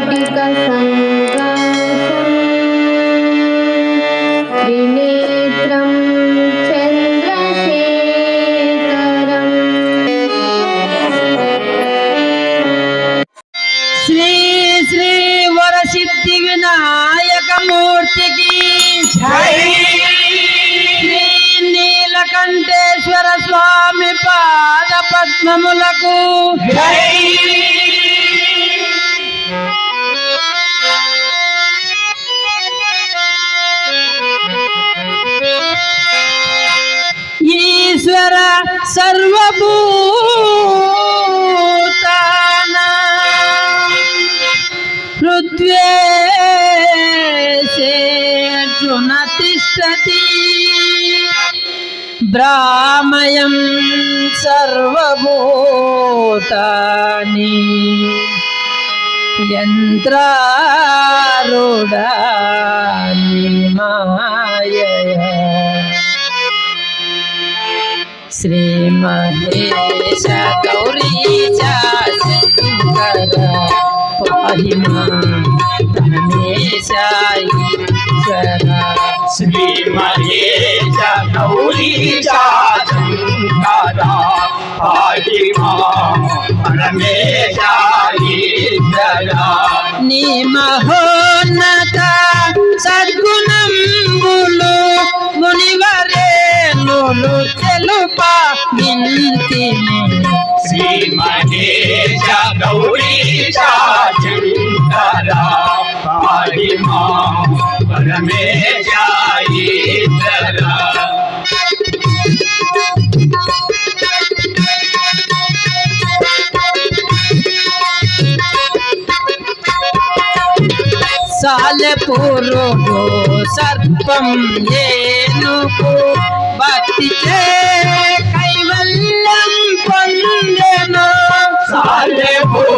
वाटिका సర్వభూతానా. హృద్వేషే అర్జున తిష్టతి. భ్రామయం సర్వభూతాని. యంత్రారుడాని మాయయా. श्री महेश गौरी सुंदर पाहि रमेश ईश्वरा శ్రీ మహేశ గౌరీశా శంకరా పాటి మా పరమేశ ఈశ్వరా నీ మహోన్నత సద్గుణంబులు మునివరేణులు తెలుప వింతిని శ్రీ మహేశ గౌరీశా सदा महिमा पर में जाई सदा साल पूरो सर्पम येनुको भक्ति चे कैवल्यम पंजनो साल पूरो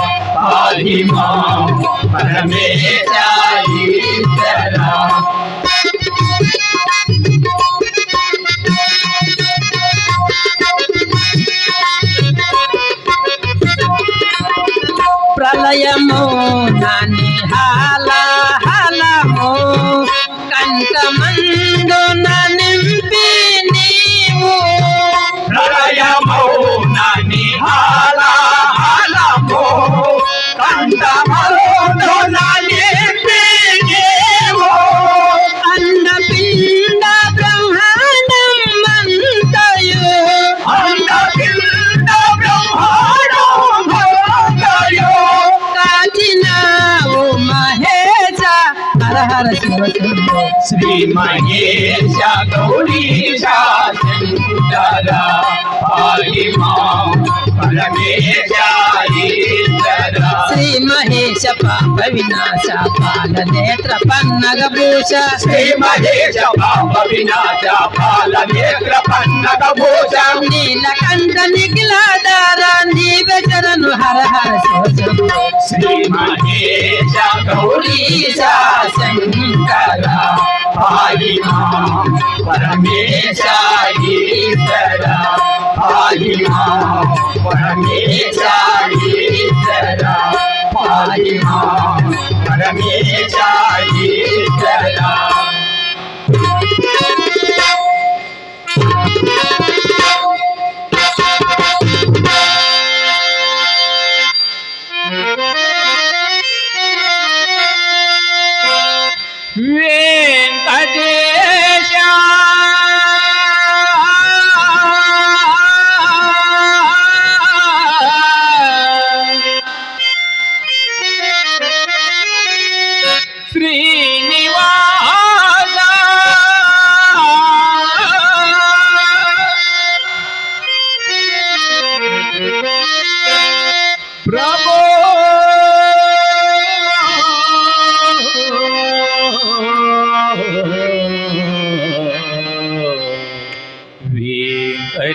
పాహి మాం పరమేశ ప్రళయము నని హాలా శంకర పాలి మాం పరమేశ ఈశ్వర శ్రీ మహేశ పాప వినాశ పాల నేత్ర పన్నగ భూష. శ్రీ మహేశ పాప వినాశ పాల నేత్ర పన్నగ భూషం. నీలకంఠ నిఖిలాధార నీవెచరను హర హర శంభో శ్రీ మహేశ గౌరీశ శంకర. ஆகினா பரமேசாயீசரா ஆகினா பரமேசாயீசரா ஆகினா பரமேசாயீசரா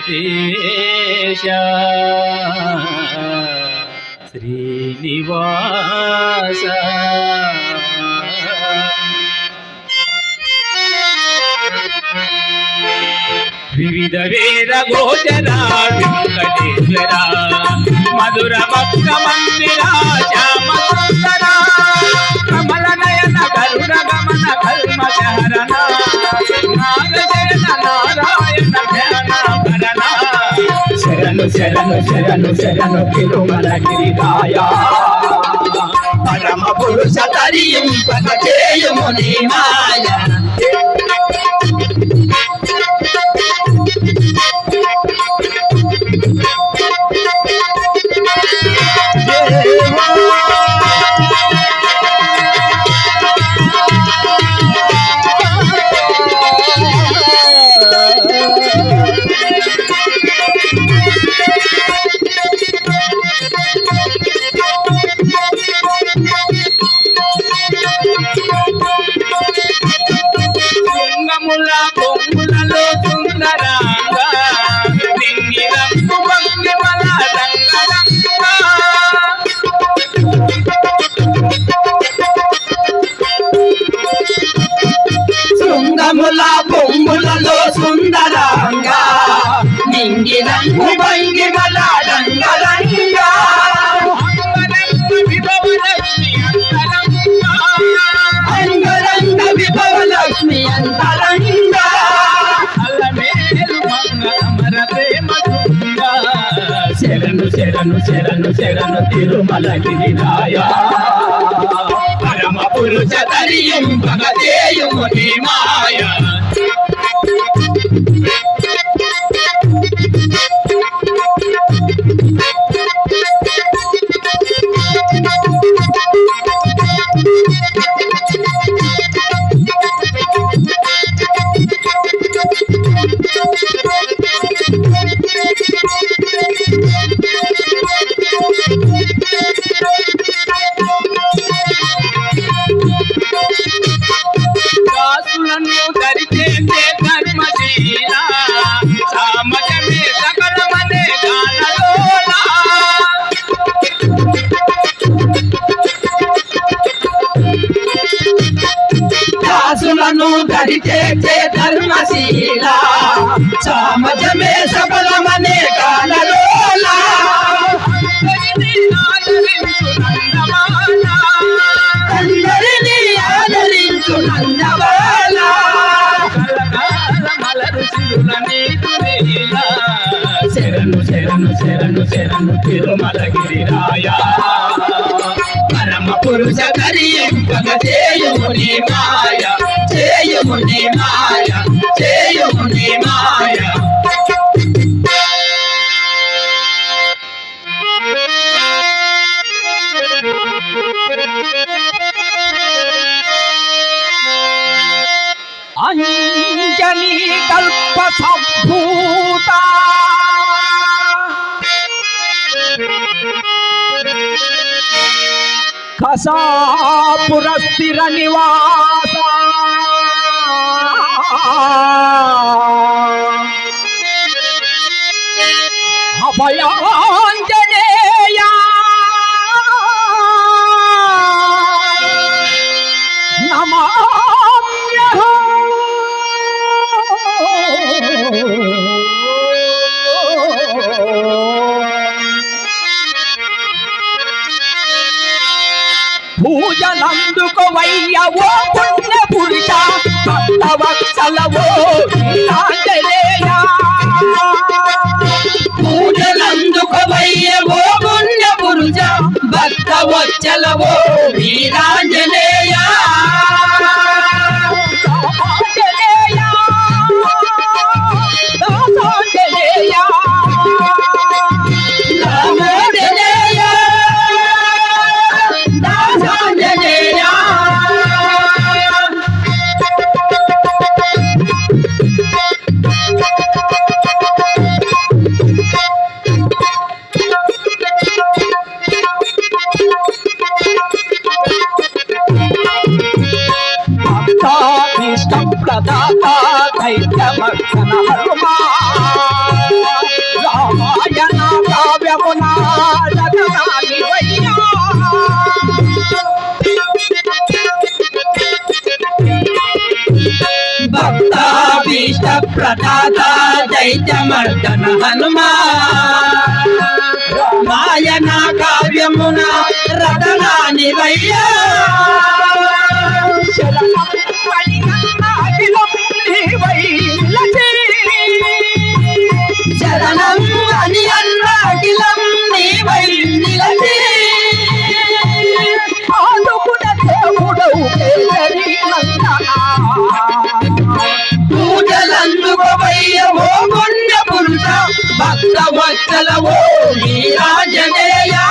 వెంకటేశ శ్రీనివాస. వివిధ వేద గోచరా వెంకటేశ్వర. మధుర భక్త మందిరా శ్యామ కమల నయన గరుడ గమన కల్మ చరణ నాగశయన శరణు శరణు శరణు శరణు తిరుమల గిరిరాయ పరమ పురుష తరింపక చేయము నీ మాయ. రంగు భంగిమల రంగరంగా అంగరంగ విభవ లక్ష్మి అంతరంగా శరణు శరణు శరణు శరణు తిరుమల గిరిరాయ పరమ పురుష తరియంపగ చేయుము నీ మాయ దాసులను దరిచేసే ధర్మశీల సామజమే సకలమనే గానలోలా అందరినీ ఆదరించు నందవాల శరణు శరణు శరణు శరణు తిరుమల గిరిరాయ పరమ పురుష కరియం చేయుముని పురస్థిర నివాస. వత్సలవో ఆంజనేయ పుణ్య పురుష భక్త వచ్చలవో వీరాంజనేయ ఐక్యమక్షణ హనుమా రామాయణ కావ్యమునా భక్తాభీష్ట ప్రదాత దైత్యమర్దన హనుమా రామాయణ కావ్యమున రతనాని వయ్యా. భక్త వీరాజనేయా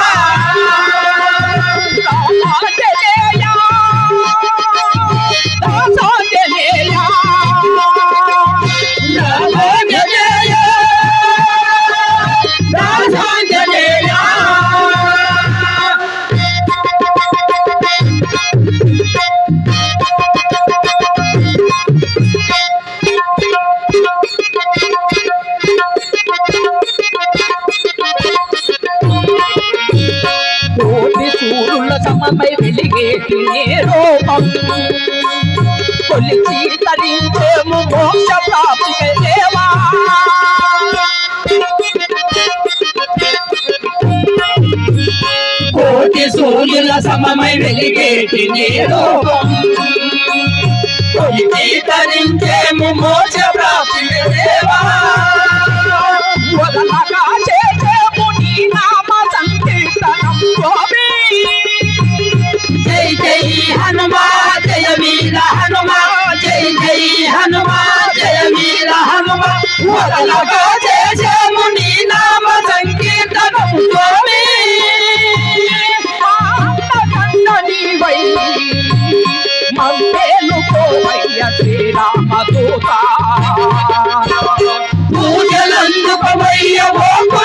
వెలిగేటి నీ రూపం కొలిచి తరించేము ప్రాప్తి దేవా హనుమా జయ వీర హనుమా జై హనుమా జయ శ్రీరామదూత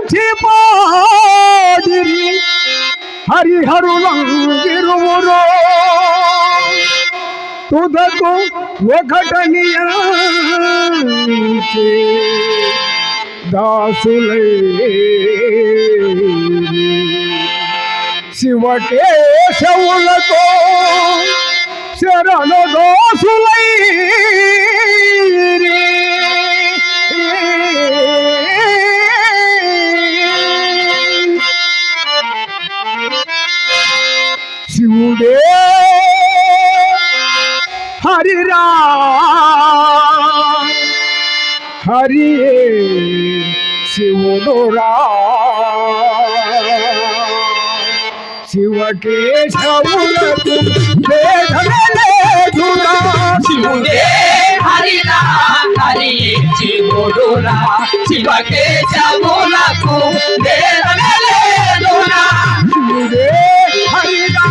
వేదమించి పాడిరి హరిహరులంగిరువురో తుదకు ఒకటనియంచి దాసులై శివకేశవులతో శరణ దోసులై శివుడే హరిరా హరియే శివుడురా శివకేశవులకు భేదమే లేదురా శివుడే హరిరా హరి శివుడురా శివకే శవులకు వేదమే లేదురా శివుడే హరిరా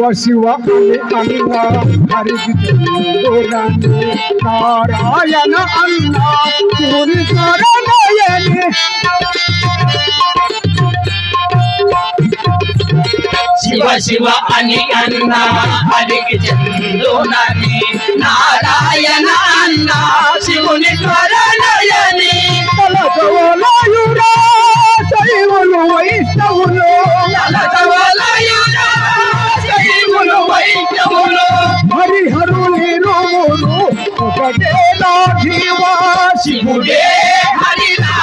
శివ శివ అని అన్నా చంద్రుడని నారాయణ అన్నా శివుని శరణయని శివ శివ అని అన్నా హరికి చందునని నారాయణ అన్నా శివుని శైవులు వైష్ణవులు. తలతవలయురా శివా శివుడే హరిరా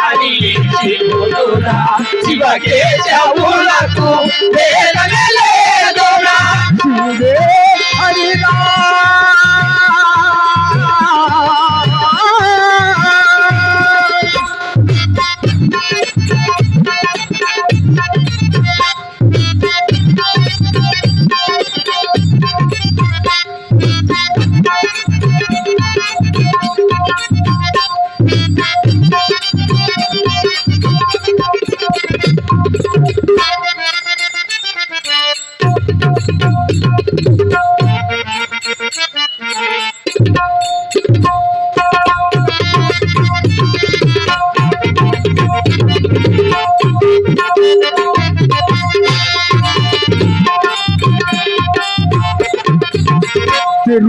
హరి శివుడురా శివ కేశవులకు వేదమే లేదురా శివుడే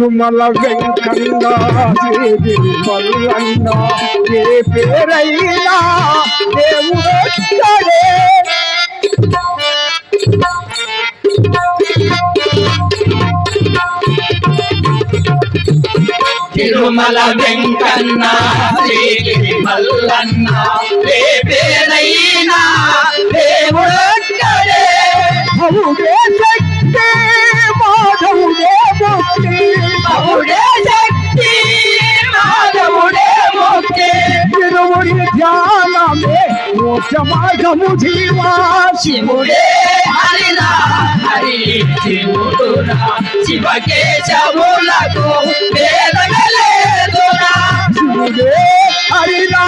తిరుమల వెంకన్న శ్రీ ఏ పేరైనా తిరుమల వెంకన్న శ్రీగిరి మల్లన్న. ఏ పేరైనా దేవుడొక్కడే అవుడే శక్తి. మోక్ష మార్గము జీవా శివుడే హరిరా హరి శివుడురా శివకేశవులకు భేదమే లేదురా శివుడే హరిరా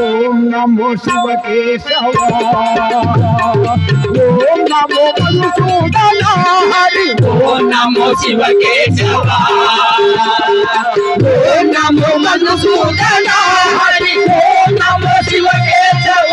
ఓం నమో శివ కేశవ ఓం నమో మధుసూదన హరి ఓ నమో శివకేశవ ఓ నమో మధుసూదన హరి ఓ నమో శివకేశవ